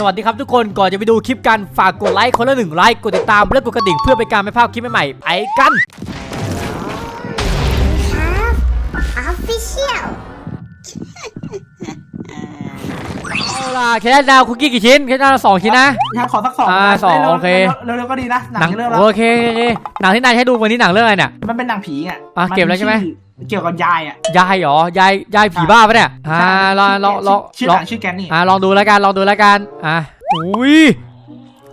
สวัสดีครับทุกคนก่อนจะไปดูคลิปกันฝากกดไลค์คนละหนึ่งไลค์กดติดตามและกดกระดิ่งเพื่อเป็นการไม่พลาดคลิปใหม่ๆไปกัน have official เอาล่ะแค่ดาวคุกกี้กี่ชิ้นแค่ดาวสองชิ้นนะ งั้นขอสักสองอ่านะสองร็วๆโอเคเร็วๆก็ดีนะหนังเรื่องแล้วโอเคโอเคหนังที่นายให้ดูวันนี้หนังเรื่องอะไรเนี่ย มันเป็นหนังผีอะอะนเก็บแล้วใช่ไหมอ เกี่ยวกับยายอะยายเหรอยายยายผีบ้าปะเนี่ยอ่าลองลองลองชื่อลหองนังชื่อแกนนี่อ่าลองดูแล้วกันลองดูแล้วกันอะอุ้ย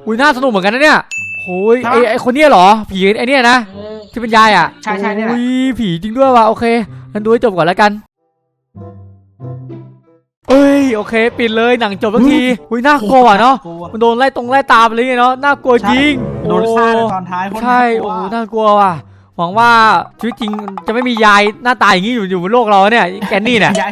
อุ้ยน่าสนุกเหมือนกันนะเนี่ยโอ้ยไอไอคนเนี้ยเหรอ ผีไอเนี้ยนะที่เป็นยายอะใช่ใช่เนี่ยแหละอุ้ยผีจริงด้วยว่ะโอเคงั้นดูให้จบก่อนแล้วกันเอ้ยโอเค ปิดเลยหนังจบสักทีอุ้ยน่ากลัวว่ะเนาะกลัวมันโดนไล่ตรงไล่ตามไปเลยเนาะน่ากลัวจริงโดนฆ่าในโอ้ตอนท้ายโคตรใช่น่ากลัโอ้วโหน่ากลัวว่ะ หวังว่าชีวิตจริงจะไม่มียายหน้าตาอย่างนี้อยู่อยู่บนโลกเราเนี่ยแกนนี่เนี่ยยาย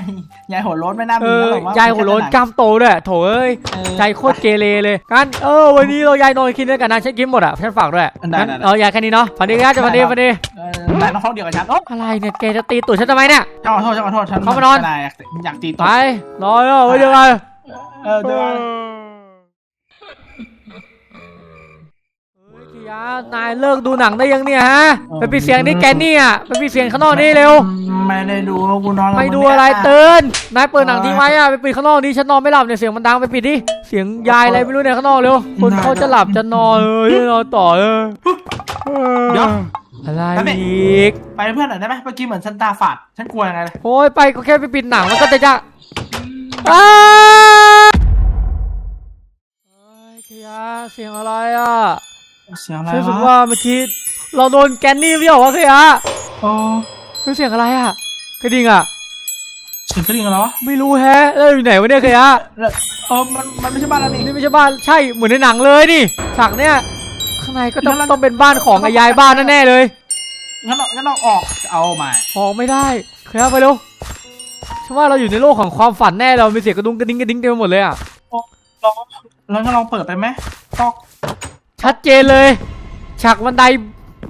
ยายหัวโล้นไม่น่าเอมีอแล้วหรอกว่ยายหัวโล้นกล้ามโตด้วยโถเอ้ยเออใจโคตรเกเรเลยงั้นเออวันนี้เรายายนอนกินด้วยกันนะฉันกินหมดอะฉันฝากด้วยได้งั้นได้ได้เออยายแค่นี้เนาะฝันดีครับจะฝันดีฝันดีเออนายต้องห้องเดียวกับฉันโอ๊ะอะไรเนี่ยแกจะตีตูดฉันทำไมเนี่ยขอโทษขอโทษฉันเข้ามานอนนายอยากอยากตีไปตัวรอแล้วไว้เจอกันเออเดี๋ยว เฮ้ยกิยานายเลิกดูหนังได้ยังเนี่ยฮะไปปิดเสียงนี่แกนนี่อะไปปิดเสียงข้างนอกนี่เร็ว ไม่ได้ดูกูนอนกับไม่ดูมึงอะไรเนี่ยเตือนนายเปิดหนังทิ้งไว้อะไปปิดข้างนอกดิฉันนอนไม่หลับเนี่ยเสียงมันดังไปปิดดิเสียงยายอะไรไม่รู้เนี่ยข้างนอกเร็วคนเขาจะหลับจะนอนเลยนอนต่อเลยเดี๋ยวอะไรแล้วเนี่ยอีกไปเป็นเพื่อนหน่อยได้ไหมเมื่อกี้เหมือนฉันตาฝาดฉันกลัวยังไงเลยโอ้ยไปก็แค่ไปปิดหนังมันก็จะจะอ้าเฮ้ยกิยาเสียงอะไรอะ เสียงอะไรฉันรู้สึกวะว่าเมื่อกี้เราโดนแกนนี่เรียกว่ากิยาโอ้เฮ้ยเสียงอะไรอะกระดิ่งอะเสียงกระดิ่งเหรอไม่รู้แฮะแล้วอยู่ไหนวะเนี่ยกิยาแล้วเออมันมันไม่ใช่บ้านเรานี่ นี่ไม่ใช่บ้านใช่เหมือนในหนังเลยนี่ฉากเนี้ยข้างในก็ต้องแล้วเรา ต้องเป็นบ้านของไอ้ยายบ้านแน่ๆเลยงั้นเรางั้นเราออกเอาใหม่ออกไม่ได้เคลียร์ไปเร็วฉันว่าเราอยู่ในโลกของความฝันแน่เรามีเสียงกระดุงกระดิ้งกระดิ้งเต็มไปหมดเลยอะลองแล้วก็ลองเปิดไปไหมตอก ชัดเจนเลย ฉากบันได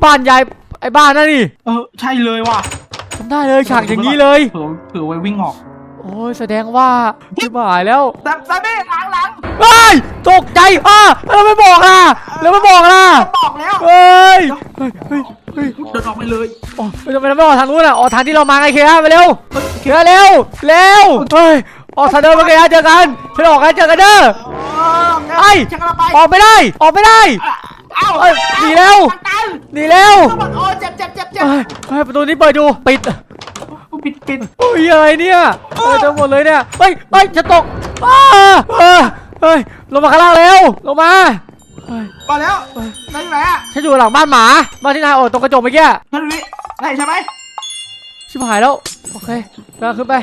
บ้านยายไอ้บ้านนั่นนี่เออใช่เลยว่ะทำได้เลยฉากอย่างนี้เลยเผื่อเผื่อไว้วิ่งออก โอ้ยแสดงว่าชิบหายแล้วแต่แต่ไม่หลังหลังเฮ้ยตกใจอะแล้วไม่บอกล่ะแล้วไม่บอกล่ะก็บอกแล้วเฮ้ยเฮ้ยเฮ้ยเฮ้ยเดินออกไปเลยโอ้ยทำไมเราไม่ออกทางนู้นอะออกทางที่เรามาไงเคลียร์ไปเร็วเฮ้ยเคลียร์เร็วเร็วเฮ้ยออกทางเดินมาเคลียร์เจอกันฉันออกกันเจอกันเด้อ ไอ้ไอ้ฉันกำลังไปออกไม่ได้ ออกไม่ได้ เอ้าเอ้ยหนีแล้ว ตันหนีเร็วตันโอ้ยเจ็บเจ็บเจ็บเจ็บเฮ้ยเฮ้ยประตูนี้เปิดอยู่ปิดปิดปิดโอ้ยอะไรเนี่ยเฮ้ยทั้งหมดเลยเนี่ยเฮ้ยเฮ้ยจะตกอ้าเฮ้ยเฮ้ยลงมาข้างล่างเร็วลงมาเฮ้ยมาแล้วนั่นไหนอะฉันอยู่หลังบ้านหมาบ้านที่นายโอดตรงกระจกเมื่อกี้นั่นนี่ไหนใช่ไหมชิบหายแล้วโอเคกำลังขึ้นไป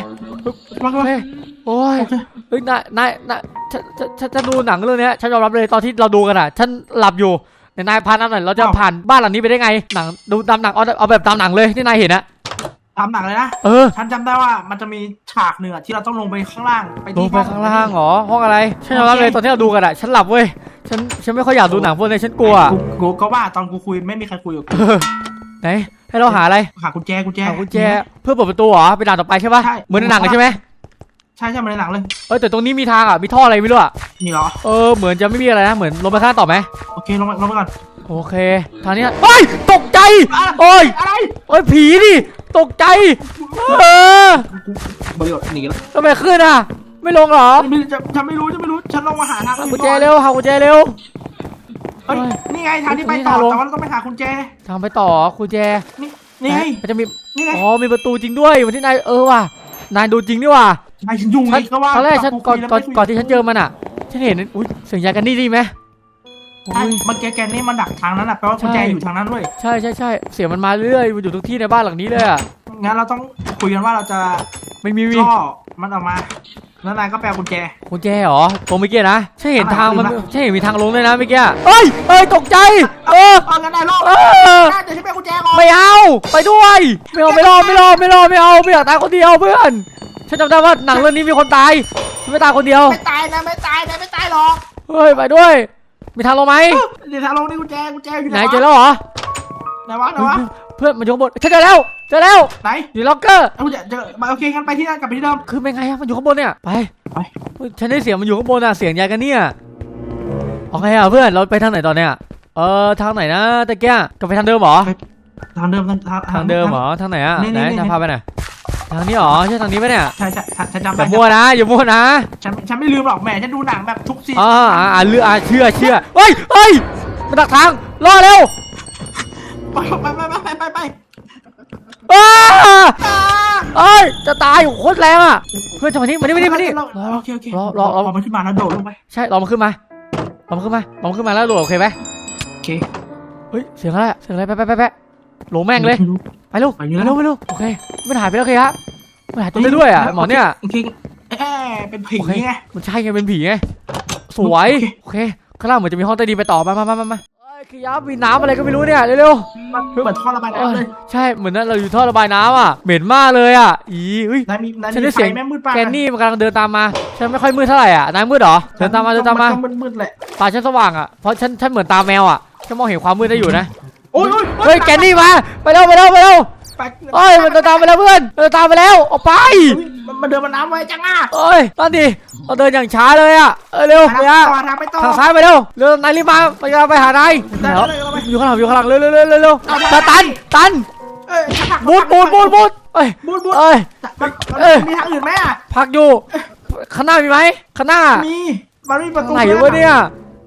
มาโอเลเคย โอ้ยโอเคเฮ้ยนายนายนายฉันฉันฉันฉันดูหนังเรื่องเนี้ยฉันยอมรับเลยตอนที่เราดูกันอะ ฉันหลับอยู่ในนายพาน้ำหน่อยเราจะผ่านบ้านหลังนี้ไปได้ไงหนังดูตามหนังเอาเอาแบบตามหนังเลยที่นายเห็นอะตามหนังเลยนะเออฉันจำได้ว่ามันจะมีฉากหนึ่งอะที่เราต้องลงไปข้างล่างไปลที่งไปข้างล่างเหรอห้องอะไรฉันยอมรับเลยตอนที่เราดูกันอะฉันหลับเว้ยฉันฉันไม่ค่อยอยากดูหนังพวกนี้ฉันกลัวกูกูก็ว่าตอนกูคุยไม่มีใครคุยกับกูเออไหนให้เราหาอะไรหากุญแจกุญแจหากุญแจเพื่อเปิดประตูเหรอเป็นด่านต่อไปใช่ปะใช่เหมือนในหนังเลยใช่ไหม ใช่ใช่มาในหนังเลย เออแต่ตรงนี้มีทางอะมีท่ออะไรไม่รู้อะมีเหรอ เออเหมือนจะไม่มีอะไรนะเหมือนลงไปข้างล่างต่อไหมโอเคลงมาลงมาก่อน โอเค ทางนี้นะเฮ้ยตกใจโอ้ยอะไรโอ้ยผีดิตกใจเออบริโภคหนีแล้วทำไมขึ้นอะ ไม่ลงเหรอไม่จะฉันไม่รู้ฉันไม่รู้ ฉันลงมาหาทางหาอื่นกุญแจก่อนเร็วหากุญแจเร็วเฮ้ยนี่ไงทางที่ไปนี่ต่อทางลงแต่ว่าเราต้องไปหากุญแจ ทางไปต่อกุญแจนี่นี่ไง มันจะมี นี่ไง อ๋อมีประตูจริงด้วยวันที่นายเออว่ะนายดูจริงนี่ว่ะ ไอ้ฉันยุ่งฉันอีกก็ว่าตอนแรกฉันก่อนคุยก่อนแล้วไม่คุยก่อนที่ฉันเจอมันอะ ฉันเห็นอุ้ยเสียงยากันนี่ดีไหมใช่อุ้ย เมื่อกี้แกนี่มันดักทางนั้นอะแปลว่ากุญแจใช่ อยู่ทางนั้นด้วยใช่ใช่ใช่เสียงมันมาเรื่อยมันอยู่ทุกที่ในบ้านหลังนี้เลยอะงั้นเราต้องคุยกันว่าเราจะไม่มีมีล่อมันออกมา แล้วนายก็แปลกุญแจ กุญแจเหรอตรงเมื่อกี้นะฉันเห็นทางมันอะไร ฉันเห็นมีทางลงด้วยนะเมื่อกี้เอ้ยเอ้ยตกใจเออ เอางั้นนายล่อเออเดี๋ยวฉันแปลกุญแจก่อนไม่เอาไปด้วย ไม่เอาไม่รอไม่รอไม่รอไม่เอาไม่อยากตายคนเดียวเพื่อน ฉันจำได้ว่าหนังเรื่องนี้มีคนตายฉันไม่ตายคนเดียว ไม่ตายนะไม่ตายนะไม่ตายหรอกเฮ้ยไปด้วย มีทางลงไหมเดี๋ยวทางลงนี่กุญแจกุญแจอยู่ไหนไหนเจอแล้วเหรอ ไหนวะไหนวะเพื่อนมันอยู่ข้างบนฉันเจอแล้ว เจอแล้ว ไหนอยู่ล็อกเกอร์ เอากุญแจเจอมาโอเคงั้นไปที่นั่นกลับไปที่เดิม คือเป็นไงอะมันอยู่ข้างบนเนี่ย ไปไป เฮ้ยฉันได้เสียงมันอยู่ข้างบนอะเสียงยายกันเนี่ยโอเคอะเพื่อน เราไปทางไหนตอนเนี้ย เออทางไหนนะตะเกียกลับไปทางเดิมเหรอ ทางเดิมทางทางทางเดิมเหรอ ทางไหนอะนี่ไหนนี่จะนี่พาไปไหน ทางนี้เหรอใช่ทางนี้ไหมเนี่ยใช่ใช่ฉันฉันจำอได้ย่ามั่วนะอย่ามั่วนะฉันฉันไม่ลืมหรอกแหมฉันดูหนังแบบทุกซีอ่าอ่าอ่าเลืออ่าเชื่อเชื่อเฮ้ยเฮ้ยมาดักทางรอเร็วไปไปไปไปไปไปอ้าอ่าเอ้ยจะตายโคตรแรงอะเพื่อนจะมานี่มานี่มานี่มานี่รอรอโอเคโอเครอรอรอ พอมันขึ้นมาแล้วโดดลงไปใช่รอมันขึ้นมารอมันขึ้นมารอมันขึ้นมาแล้วโหลดโอเคไหมโอเคเฮ้ยเสียงอะไรอะเสียงอะไรไปไปไปไปโหลแม่งเลยไม่รู้ไปเร็วไปไปอยู่แล้วเร็วไปเร็วโอเคมันหายไปแล้วโอเคฮะมันหายตัวได้ด้วยอะหมอเนี่ยโอเคเอ๊ะเป็นผีโอเคไงมันใช่ไงเป็นผีไงสวยโอเคโอเคข้างล่างเหมือนจะมีห้องใต้ดินไปต่อมามามามามาเอ้ยขยับมีน้ำอะไรก็ไม่รู้เนี่ยเร็วมันเหมือนท่อระบายๆเอ้น้ำเลยยใช่เหมือนนั้นเราอยู่ท่อระบายน้ำอะเหม็นมากเลยอะอีเฮ้ยนายมีนายฉันมีได้ไฟเสียงแม่มืดปะแกนนี่มันกำลังเดินตามมาฉันไม่ค่อยมืดเท่าไหร่อะนายมืดเหรอเดินตามมาเดินตามมานมืดๆแหละตาฉันสว่างอะเพราะฉันฉันเหมือนตาแมวอะฉันมองเห็นความมืดได้อยู่นะ โอ้ยโอ้ยเฮ้ยแกนนี่มาไปเร็วไปเร็วไปเร็วไปเอ้ยมันเดินตามไปแล้วเพื่อนเดินตามไปแล้วออกไป มันมันเดินมาน้ำไวจังอะเอ้ยนั่นดิเราเดินอย่างช้าเลยอะเออเร็วไปไปฮะต่อทางไปต่อทางซ้ายไปเร็วเร็วนายรีบมาไปกันไปหานายได้เดี๋ยวได้ได้อยู่ข้างหลังอยู่ข้างหลังเร็วเร็วเร็วเร็วเร็วเอามาตันตันเอ้ยหักบูดบูดบูดบูดเอ้ยบูดบูดเอ้ยมันมันเอ้ยมีทางอื่นไหมอะพักอยู่ข้างหน้ามีไหมข้างหน้ามีมันมีประทางตูไหนวะเนี่ย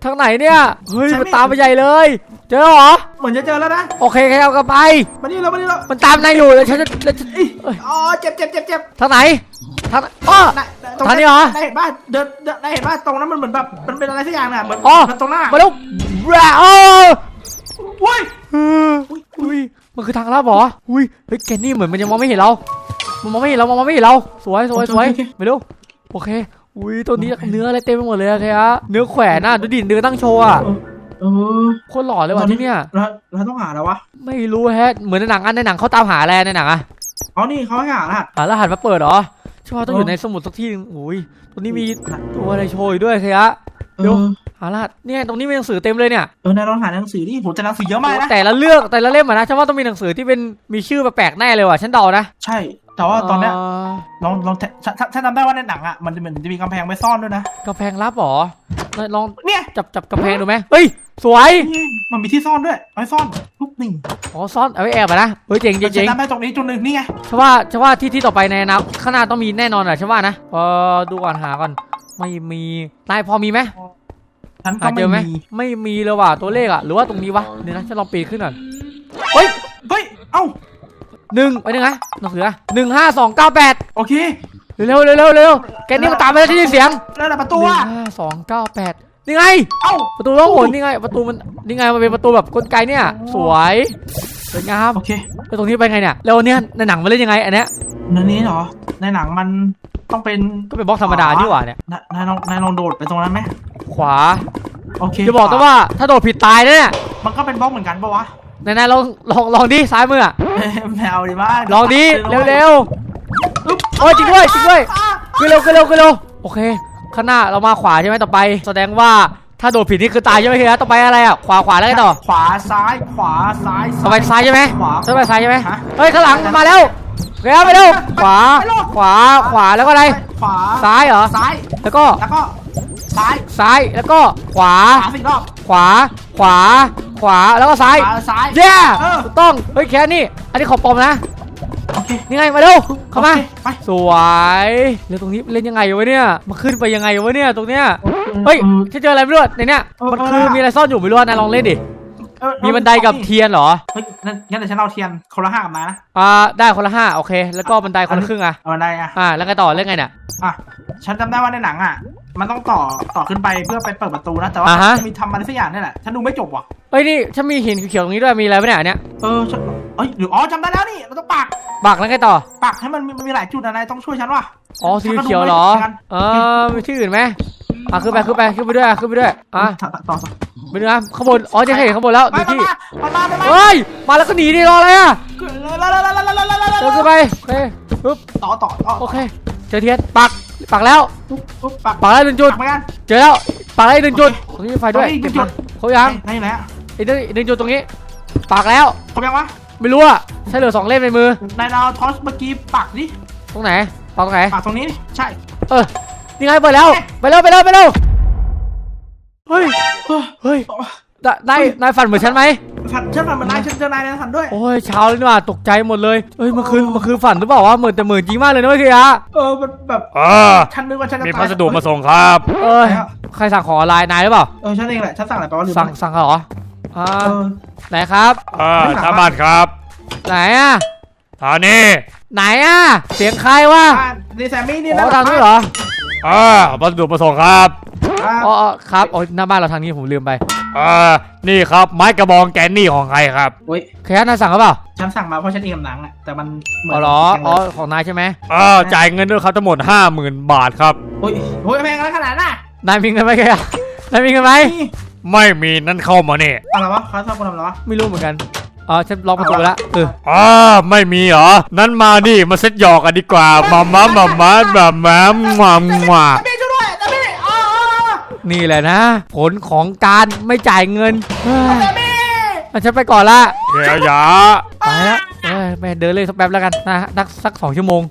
ทางไหนเนี่ย เฮ้ยฉันไม่มันตามไปใหญ่เลย เจอเหรอ เหมือนจะเจอแล้วนะ โอเคแค่เอากลับไปมานี่เรามานี่เรามันตามนายอยู่แล้วฉันจะแล้วฉันเอ้ยเอ้ยอ๋อ เจ็บเจ็บเจ็บเจ็บทางไหน ทางอ้อนายตรงทางนี้เหรอ นายเห็นป่ะเดินเดินนายเห็นป่ะตรงนั้นมันเหมือนแบบ มันเป็นอะไรสักอย่างน่ะ เหมือนอ๋อมันตรงหน้า มาแล้วแบะโอ้เว้ยเอออุ้ยมันคือทางลับเหรอ อุ้ย เฮ้ย แกนนี่เหมือนมันยังมองไม่เห็นเรา มันมองไม่เห็นเรามันมองไม่เห็นเรา สวยสวยสวยไปเร็วโอเค อุ้ยตัวนี้เนื้ออะไรเต็มไปหมดเลยอะแคฮะเนื้อแขวนน่ะดูดิเนื้อตั้งโชว์อะเออโคตรหล่อเลยว่ะที่เนี่ยเราเราต้องหาแล้ววะไม่รู้แฮะเหมือนในหนังอันในหนังเขาตามหาอะไรในหนังอะอ๋อนี่เขาให้หารหัสหารหัสมาเปิดเหรอ ใช่ว่าต้องอยู่เออในสมุดสักที่หนึงอุ้ยตัวนี้มีตัวอะไรโชว์อยู่ด้วยแคฮะเอเดี๋ยวอหารหัสเนี่ยตรงนี้มีหนังสือเต็มเลยเนี่ยเออนายลองหาหนังสือดิผมจะหนังสือเยอะมากนะแต่ละเรื่องแต่ละเล่มอะนะฉันว่าต้องมีหนังสือที่เป็นมีชื่อแปลกๆแน่เลยว่ะฉันเดานะใช่ แต่ว่าตอนเนี้ยเลองลองถ้าถ้าถ้าจำได้ว่าในหนังอะมันจะเหมือนจะมีกำแพงไว้ซ่อนด้วยนะกำแพงลับเหรอลองเนี่ย จับจับกำแพงดูไหมเฮ้ย สวยนี่มันมีที่ซ่อนด้วยไว้ซ่อนปุ๊บหนึ่งอ๋อซ่อนเอาไว้แอบอะนะเฮ้ยเจ๋งเจ๋งจะเจ๋งจำได้ตรงนี้จุดหนึ่งนี่ไงฉันว่าฉันว่าที่ที่ต่อไปในอนาคตข้างหน้าต้องมีแน่นอนอะฉันว่านะเออดูก่อนหาก่อนไม่มีนายพอมีไหมฉันก็หาเจอไหมไม่มีไม่มีเลยว่ะตัวเลขอะหรือว่าตรงนี้วะเดี๋ยวนะฉันลองปีนขึ้นก่อนเฮ้ยเฮ้ยเอ้าหนึ่งไปหนึ่งนะหนังสืออะหนึ่งห้าสองเก้าแปดโอเคเร็วเร็วเร็วเร็วแกนี่มาตามไปแล้วที่ยินเสียงแล้วแต่ประหตูนึ่งอะห้าสองเก้าแปด นี่ไง เอ้า ประตูล่องหนนี่ไง ประตูมันนี่ไงมันเป็นประตูแบบกลไกเนี่ย สวยสวยงามโอเคแล้วตรงนี้ไปไงเนี่ยแล้วเนี่ยในหนังมันเล่นยังไงอันเนี้ยในนี้เหรอ ในหนังมันต้องเป็นก็เป็นบล็อกธรรมดานี่หว่าเนี่ยนายนายลองนายลองโดดไปตรงนั้นไหมขวาโอเคจะบอกแต่ว่าถ้าโดดผิดตายนะเนี่ยมันก็เป็นบล็อกเหมือนกันปะวะไหนๆลองลองลองดิซ้ายมืออะเอ้ยแมวดิบ้านลองดิเร็วๆโอ้ยจริงด้วยจริงด้วยขึ้นเร็วขึ้นเร็วขึ้นเร็วโอเค ข้างหน้าเรามาขวาใช่ไหมต่อไป แสดงว่าถ้าโดดผิดนี่คือตายใช่ไหมเฮียต่อไปอะไรอะขวาขวาแล้วไงต่อขวาซ้ายขวาซ้ายต่อไปซ้ายใช่ไหมขวาต่อไปซ้ายใช่ไหมฮะเฮ้ยข้างหลังมาแล้วเร็วไปเร็วขวาไปลูกขวาขวาแล้วก็อะไรขวาซ้ายเหรอซ้ายแล้วก็แล้วก็ซ้ายซ้ายแล้วก็ขวาขวาสิรอบขวาขวาขวาแล้วก็ซ้ายขวาซ้ายเย้เออถูกต้องเฮ้ยแค่นี้อันนี้ของปลอมนะ โอเคนี่ไงมาเร็วเข้ามา โอคไปสวยแล้วตรงนี้เล่นยังไงวะเนี่ยมาขึ้นไปยังไงวะเนี่ยตรงเนี้ย เฮ้ยออที่เจออะไรไม่รู้ในเนี้ยเออมันเออคือเออมีอะไรซ่อนอยู่ไม่รู้อะนายลองเล่นดิ เออมีบันไดกับเทียนเหรอ เฮ้ยงั้นงั้นเดี๋ยวฉันเอาเทียนคนละห้ากับนายนะอ่าได้คนละห้าโอเค แล้วก็บันไดคนละครึ่งอะเอาบันไดอะ อ่าแล้วไงต่อเล่นไงเนี่ย อะ ฉันจำได้ว่าในหนังอะ มันต้องต่อต่อขึ้นไปเพื่อไปเปิดประตูนะ แต่ว่าอ่าฮะ จะมีทำอะไรสักอย่างนี่แหละฉันดูไม่จบว่ะเฮ้ยนี่ฉันมีหินเขียวๆตรงนี้ด้วยมีอะไรปะเนี่ยอันเนี้ย เออฉัน เอ้ยหรืออ๋อจำได้แล้วนี่เราต้องปักบักแล้วไงต่อ ปักให้มันมีมันมีหลายจุดนะนายต้องช่วยฉันว่ะอ๋อสีเขียวเหรอเออมีที่อื่นไหมอะขึ้นไปขึ้นไปขึ้นไปด้วยอะขึ้นไปด้วยอะต่อต่อต่อไปดูนะข้างบนอ๋อจะเห็นข้างบนแล้วไปดูไปที่มาไปมาไปมาเฮ้ยมาแล้วก็หนีดิรออะไรอะแล้วแล้วแล้วแล้วแล้วแล้วเดินขึ้นไปโอเคปึ๊บต่อต่อต่อโอเคเจอเทียนปักปักแล้วปุ๊บปุ๊บปักปักแล้วหนึ่งจุดปักเหมือนกันเจอแล้วปักแล้วอีกหนึ่งจุดตรงนี้มีไฟด้วยตรงนี้อีกหนึ่เก็บงจุมาดเขายังไหนไหนอะอีกหนึ่งอีกหนึ่งจุดตรงนี้ปักแล้วครบยังวะ ไม่รู้อะใช่เหลือสองเล่มในมือ นายดาวทอสเมื่อกี้ปักดิตรงไหนปักตรงไหน ปักตรงนี้นี่ใช่ เออ นี่ไงเปิดแล้ว ไปเร็วไปเร็วไปเร็วเฮ้ยเฮ้ยเฮ้ยได้ได้นายฝันเหมือนฉันไหมฝันฉันฝันมันนายฉันเจอนายในฝันด้วย โอ้ยเช้าเลยนี่หว่าตกใจหมดเลยเอ้ยเมื่อคืนเมื่อคืนฝันหรือเปล่าวะเหมือนแต่เหมือนจริงมากเลยนะเมื่อกี้อะเออมันแบบเออฉันนึกว่าฉันจะมีตายพัสดุมาส่งครับ เอ้ยใครสั่งของออนไลน์นายหรือเปล่า เออฉันเองแหละฉันสั่งอะไรไปว่าลืมสั่งสั่งเหรอ อ่าเออ ไหนครับเออชาวบ้านครับไหนอะทางนี้ไหนอะเสียงใครวะบ้านนี่แซมมี่นี่อ๋นะอทางนี้เหรอเออพัสดุมาส่งครับอ่าอ๋ออ๋อครับอ๋อหน้าบ้านเราทางนี้ผมลืมไปเออนี่ครับไม้กระบองแกนนี่ของใครครับโอ้ยแค่นายสั่งหรือเปล่าฉันสั่งมาเพราะฉันเองกับหนังอะแต่มันเหมือ๋ออนเหรอแข็งอ๋อเลยของนายใช่ไหมเออจ่ายเงินด้วยครับทั้งหมดห้าหมื่นบาทครับโอ้ยโอ้ยแพงอะไรขนาดน่ะนายมีเงินไหมแกนายมีเงินไหมนี่ ไม่มีนั่นเข้ามาเนี่ยอะไรวะเขาชอบคนทำอะไรวะไม่รู้เหมือนกันอ๋อฉันล็อกประตูไปแล้วเอออ๋อไม่มีเหรอ นั้นมานี่มาเซ็ตหยอกกันดีกว่ามามามามาแบบมามามาแซมมี่ช่วยด้วยแซมมี่อ๋อนี่แหละนะ ผลของการไม่จ่ายเงินเฮ้ยแซมมี่อะฉันไปก่อนละเดี๋ยวอย่าไปแล้วเอ้ยไปเดินเล่นสักแป๊บแล้วกันนะสักสักสองชั่วโมง